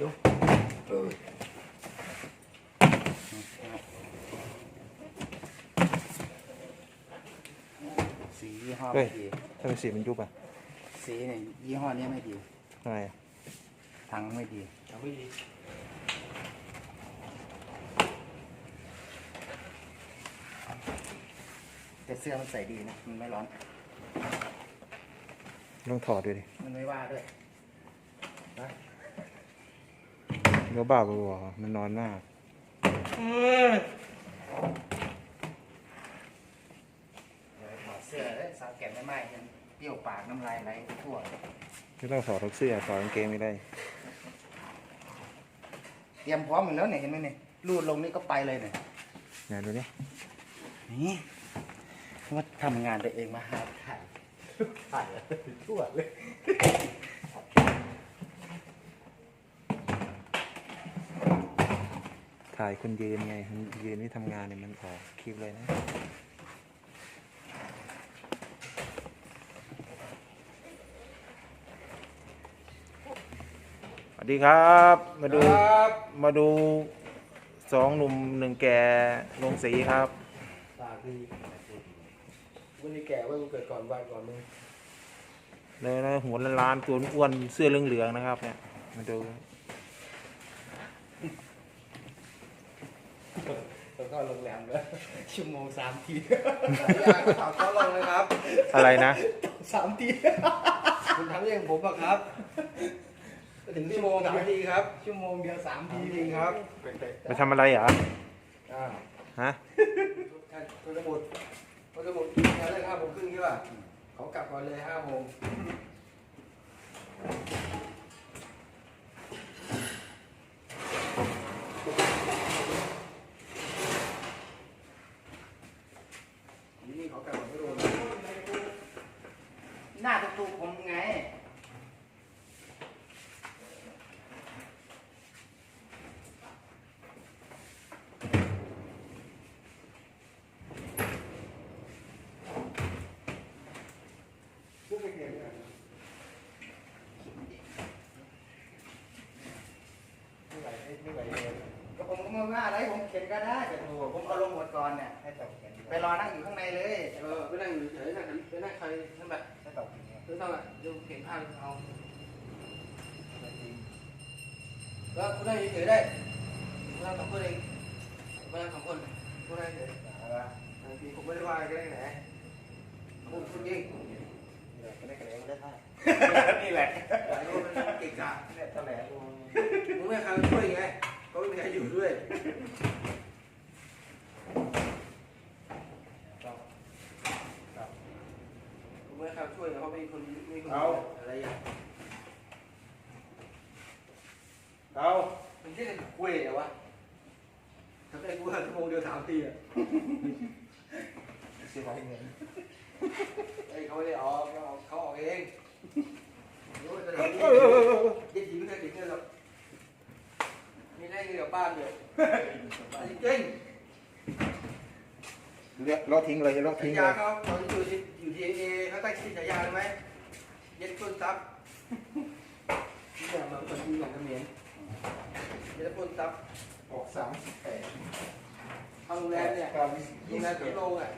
ดูเออสียี่ห้อเฮ้ไม่ยดีทำไมสีมันยุบอะสีเนี่ยยี่ห้อนี้ไม่ดีทำไมอะถังไม่ดี ทำไม่ดีแต่เสื้อมันใส่ดีนะ มันไม่ร้อน ต้องถอดดูดิ มันไม่ว่าด้วย เนื้อบ้าไปวะมันนอนมากเดี๋ยวถอดเสื้อเอ้ยสาวแก่นไม่ไหม้ยังเปรี้ยวปากน้ำลายไหลไปทั่วไม่ต้องถอดทุกเสื้อถอดกางเกงไม่ได้ เตรียมพร้อมหมดแล้วเนี่ยเห็นไหมเนี่ยรูดลงนี่ก็ไปเลยเนี่ยไหนดูดินี่ว่าทำงานตัวเองมาหาถ่ายถ่ายทั่วเลยายคนยืนไงคนยืนที่ทำงานเนี่ยมันออกคลิปเลยนะสวัสดีครับ มาดูมาดูสองหนุ่มหนึ่งแก่ลงสีครับปากดีวันนี้แก่ว่ากูเกิดก่อนวันก่อนมึงเลยนะหัวล้านๆตัวอ้วนเสื้อเหลืองๆนะครับเนี่ยมาดู แล้วก็โรงแรมเลยชั่วโมงสามทีอยากถอดเขาลงเลยครับ อะไรนะ สามทีคุณทำอย่างผมอะครับ ถึงชั่วโมงสามนาทีครับ ชั่วโมงเดียวสามทีทีจริงครับไปทำอะไรเหรออ่าฮะคุณสมุดคุณสมุดงานเลิกห้าโมงครึ่งใช่ป่ะเขากลับก่อนเลยห้าโมง นี่เขากลับก่อนไม่รู้นะ หน้าตุ๊กผมไงพูดไม่เก่งเลยไม่ไหวไม่ไหวเลยก็ผมก็ไม่ว่าอะไรผมเข็นก็ได้แต่โอ้โหผมเอาลงหมดก่อนเนี่ยให้ตกเข็นไปรอนั่งอยู่ข้างในเลย เออไปนั่งอยู่เฉยๆนั่งกันไปนั่งใครนั่นแบบ ให้ตกเข็นเนี่ ยซื้อเท่าดี๋ยวเข็นข้างเอาแล้วคุณนั่งเฉยได้คุณนั่งสองคนเองคุณนั่งสองคนคุณนั่งเฉยเอาละบางทีผมไม่ได้ว่าอะไรกันไหนคุณคุณยิงก็ได้กระเลงได้ท่านี่แหละหลายคนมันเก่งกาเนี่ยแหลกูมึงไม่ใครมาช่วยไงก็ไม่มีใครอยู่ด้วยผมไม่ใครช่วยเพราะไม่มีคนไม่มีคนอะไรอย่าง เอา มันที่จะคุยเหรอวะทำไมกูหันชั่วโม ตีอะเสียดายเงินไอ้เขาไม่ได้ออกเขาออกเขาออกเองรู้ว่าจะไหนยี่ยี่ไม่เคยติดเงินหรอกมีได้เงินกับบ้านเดียวจริงเรียกเราทิ้งเลยเราฉาทิ้งเลยยาเขาตอนอยู่ที่อยู่ที่เอเขาตั้งชื่อฉายาไหมเย็ดต้นซับที่แบบมาคนดีของเขมรเย็ดต้นซับออกสามสิบแปดางโรงแรมเนี่ยโรยี่งแรสิมบสำโรงอะ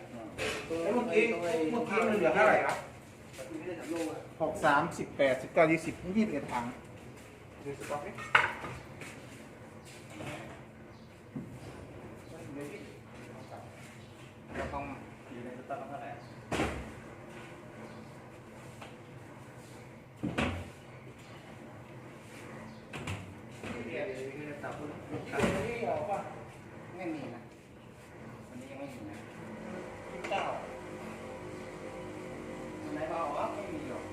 แล้วเมื่อกี้เมื่อกี้มันเหลือเท่าไหร่ครับไม่ได้สำโรงอะหกสามสิบแปดสิบเก้ายี่สิบยี่สิบเอ็ดถังดูสต็อกนี่เราต้องอยู่ในสต็อกเท่าไหร่เดี๋ยวเดี๋ยวเดี๋ยวตับคุณนี่เหรอป่ะไม่มีนะ ไม่มียี่สิบเก้าวันไหนบอกว่าไม่มีหรอก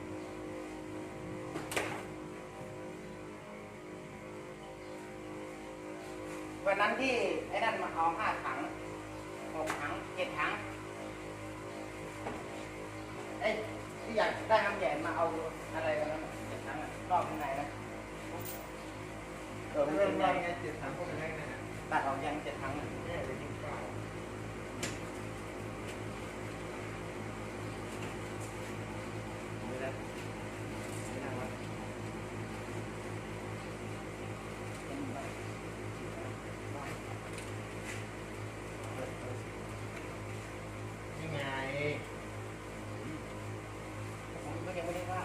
วันนั้นที่ไอ้นั่นมาเอาห้าถังหกถังเจ็ดถังเอ้ยที่อยากได้น้ำแย่มาเอาอะไรกันนั้นน่ะเจ็ดถังอะรอบข้างในนะเออมันเริ่เป็มนยังงไงเจ็ดสามคนยังไงเนี่ยตัดออกยังเจ็ดถังเนี่ยเดี๋ยวกินข้าวไม่ได้ไม่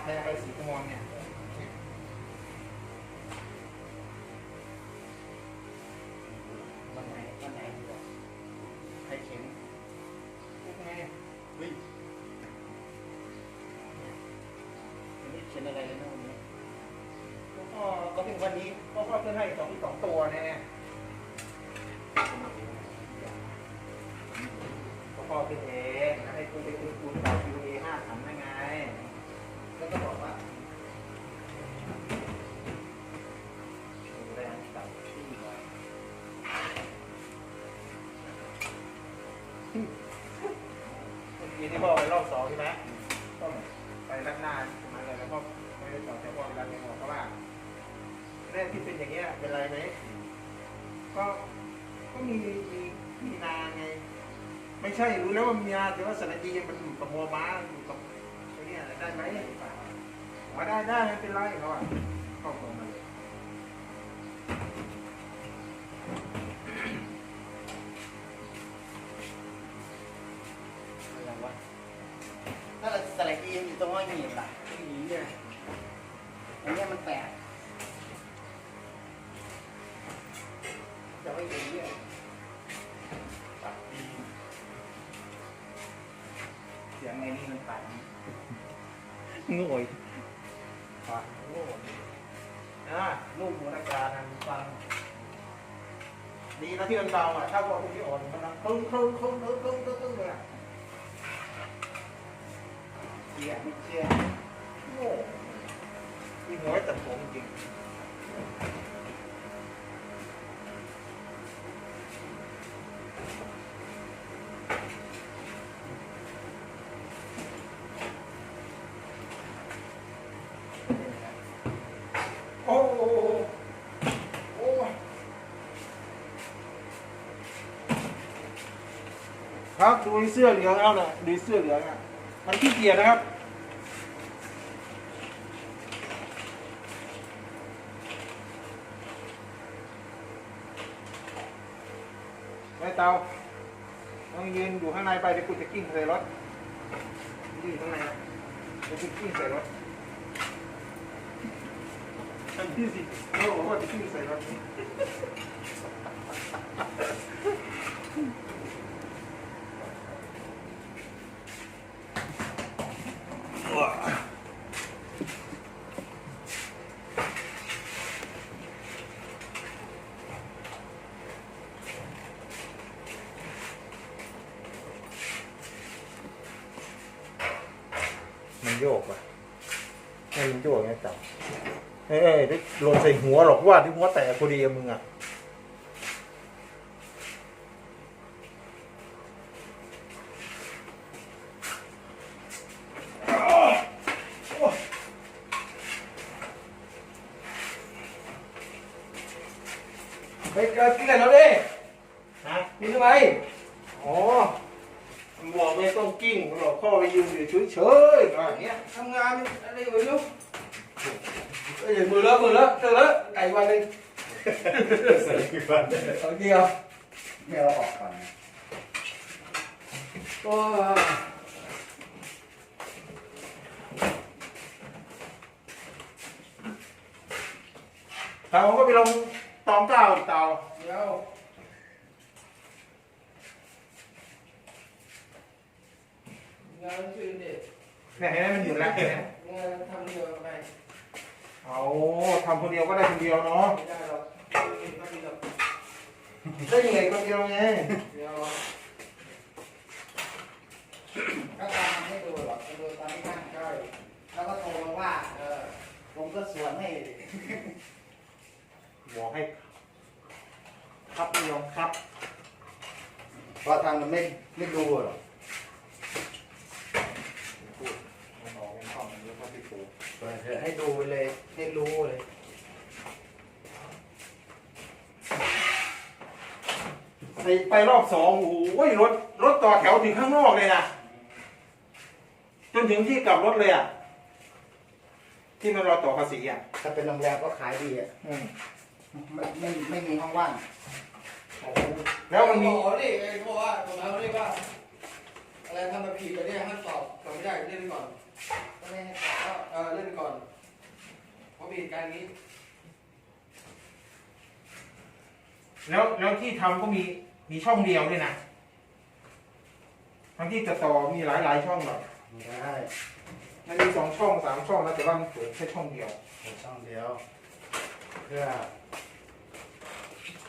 แดงไปสีมอนเนี่ยวันไหนวันไหนใครเข็นพวกไงเฮ้ยวันนี้เข็ยนอะไรเลยนะวันนี้พ่อก็ถึงวันนี้พ่อพ่อเพิ่งให้สองสองตัวแนี่ยพ่อเป็นเอให้คุณไปคุณคุณเป่าคิวเอห้าขันได้ไง แล้วก็บอกว่าดูแลตัดที่ไว้เมื่อกี้ที่พ่อไปรอบสองใช่ไหมก็ไปด้านหน้ามาเลยแล้วก็ไม่ได้ต่อแต่พ่อเวลาเรียนบอกเขาว่าแรกที่เป็นอย่างเงี้ยเป็นไรไหมก็ก็มีมีมีนาไง ไม่ใช่รู้แล้วว่ามีนาแต่ว่าสาระอีมันอยู่กับมัวม้าอยู่กับ ได้ไหมว่าได้ได้ไม่เป็นไรเขาอะเข้าตรงมา ที่มันเบาอะถ้าพวกที่อ่อนมันคลุ้งคลุ้งคลุ้งคลุ้งคลุ้งคลุ้งต้งเลยอะเสียไม่เชื่อโง่มีหัวแต่ผมจริง ครับดูเสื้อเหลืองเอาน่ะดูเสื้อเหลืองอะมันขี้เกียจนะครับไอ้เตาต้องยืนอยู่ข้างในไปเดี๋ยวกูจะกิ้งใส่รถยืนอยู่ข้างในนะเดี๋ยวกูกิ้งใส่รถทันที่สิเขาบอกว่าจะกิ้งใส่รถ ให้มันโยกไงจับเอ้ยเอ้ยได้หล่นใส่หัวหรอกว่าที่หัวแตกพอดีอะมึงอะ ไปเกิดกินอะไรแล้วดิ ฮะ กินทำไม อ๋อมันบอก ไม่ต้องกิ้งมันบอกพ่อไปยืนอยู่เฉยๆอะไรอย่างเงี้ยทำงานอะไรไม่รู้เอ้ยมือเลอะมือเลอะเจอแล้วไก่วันหนึ่งใส่กี่วันเอาเดียวไม่เอาออกก่อนนะโอ้ยเตาก็ไปลงตองเก้าอีกเตาเดี๋ยว งานชื่อเด็กเนี่ยเห็นไหมมันอยู่แล้วเห็นไหมงานทำเดียวไปเอาทำคนเดียวก็ได้คนเดียวเนาะ ไม่ได้หรอกไม่ได้หรอกได้ยังไงคนเดียวไง เดี๋ยวก็ตามให้ดูหรอกให้ดูตามที่ท่านใช่แล้วก็โทรมาว่าเออผมก็สวนให้บอกให้ ครับไม่ยอมครับเพราะทางมันไม่ไม่ดูหรอก พูดมันออกเป็นข้อมันเยอะข้อที่ถูก เปิดเถอะให้ดูเลย ให้รู้เลยใส่ไปรอบสองโอ้โหรถรถต่อแถวถึงข้างนอกเลยนะ จนถึงที่กลับรถเลยอะ ที่มันรอต่อภาษีอะ ถ้าเป็นโรงแรมก็ขายดีอะอืมไม่ไม่ไม่มีห้องว่างโอ้โหแล้วมันมีบอกนี่ไอ้เขาบอกว่าตรงนั้นเขาเรียกว่า อะไรทำมาผิดกันเนี่ยห้ามสอบสอบไม่ได้เล่นไปก่อน ก็ไม่ให้ขายก็เออเล่นไปก่อนเพราะมีเหตุการณ์นี้ แล้วแล้วที่ทำก็มีมีช่องเดียวด้วยนะทั้งที่จะต่อมีหลายหลายๆช่องหรอกไม่ได้มันมีสองช่องสามช่องแล้วแต่ว่ามันเปิดแค่ช่องเดียว เปิดช่องเดียว เพื่อ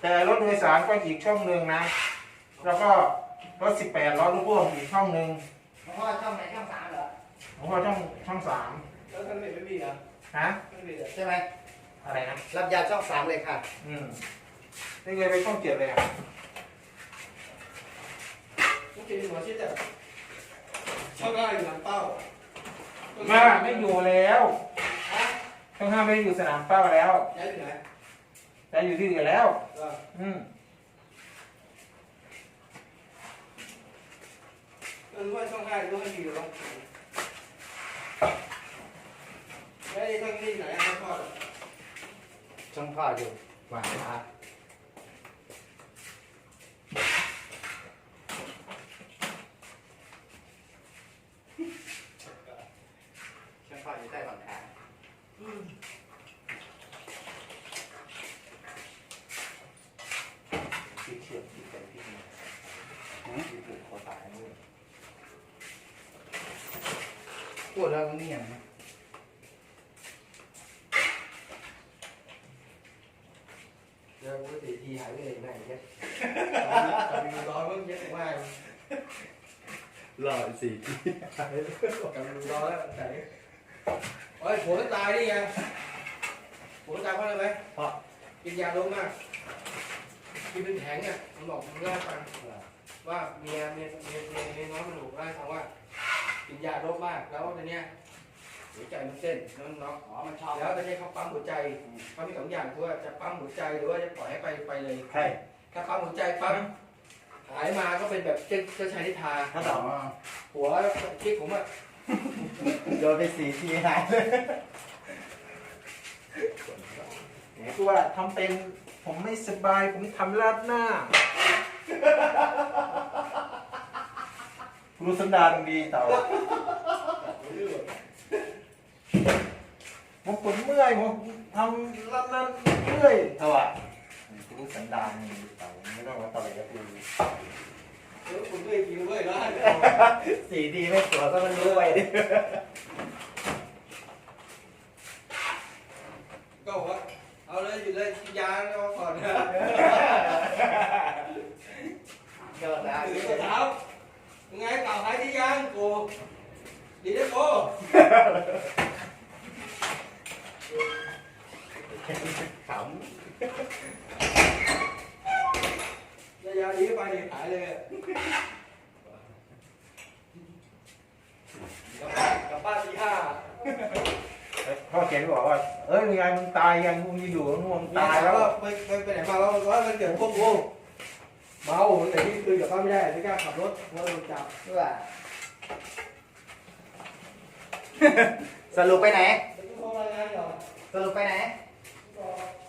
แต่รถโดยสารก็อีกช่องหนึ่งนะ แล้วก็รถสิบแปดล้อลูกพ่วงอีกช่องหนึ่งเพราะว่าช่องไหนช่องสาม เหรอผมว่าช่องช่องสามแล้วท่านไม่มีอะฮะไม่มีอะใช่ไหมอะไรนะรับยาช่องสามเลยค่ะ อืมนี่เลยไปช่องเจ็ดเลยอะต้องกินหัวชิดอะชอบได้อยู่หลังเป้ามาไม่อยู่แล้วช่องห้าไม่ได้อยู่สนามเป้าแล้วย้ายไปไหนแต่อยู่ที่อื่นแล้วเอออืมเออว่าช่องห้าต้องให้ดีหรอ ได้ช่องนี้ไหนอะช่องพ่อช่องพ่ออยู่หวานขาช่องพ่ออยู่ใต้หวานขาที่เฉียบที่เป็นที่นี่ที่ผูกคอตายนู่น พูดแล้วมันนี่อย่างนะเดี๋ยวปก ติทีหายไปเลยไหนเนี่ยตอนมีร้อนมันเยอะมากรอสี่กำลังร้อนแล้วไหนโอ้ยผัวตายนี่ไงผัวตายเพราะอะไรไหมเพราะกินยาลงมากกินเป็นแผงเนี่ยมันบอกมันเล่าให้ฟังว่าเมียเมียเมียเมียเมียน้องมันถูกเล่าให้ฟังว่ากินยาลดมากแล้วตอนเนี้ย หัวใจมันเต้นน้องน้องอ๋อมันชอบแล้วตอนนี้เขาปั๊มหัวใจเขามีสองอย่างคือว่าจะปั๊มหัวใจหรือว่าจะปล่อยให้ไปไปเลยใช่ถ้าปั๊มหัวใจปั๊มหายมาก็เป็นแบบเจ้าเจ้าชายนิทราถ้าตอบหัวคิดผมอะโดนไปสี่ทีหายเลยเนี่ยคือว่าทำเป็นผมไม่สบายผมทำราดหน้ารู้สันดานดีเต่า ผมปวดเมื่อยผมทำราดหน้าเมื่อยเต่าอะรู้สันดานดีเต่าไม่ต้องมาต่อยกับกูเออคุณไม่กินเว้ยนะสี่ทีไม่ตัวก็มันรู้ไว้ดิก็บอกว่าเอาเลยหยุดเลยกินยาแล้วก่อนนะเกิดอะไรถือกระเท้ายังไงเก่าหายที่ยังกูดีนะกู ขยายาดีไปนี่หายเลยอะกลับบ้านกลับบ้านตีห้าพ่อเขียนบอกว่า เอ้ยยังไงมึงตายยังมึงอยู่มึงตาตายยแล้แล้ววไปไปไปไหนมาแล้วว่ามันเกิดพวกกูเมาแต่ที่คืนกับบ้านไม่ได้ไม่กล้าขับรถเพราะโดนจับำเพื่อสรุปไปไหนไม่ต้องรายงานหรอกสรุปไปไหน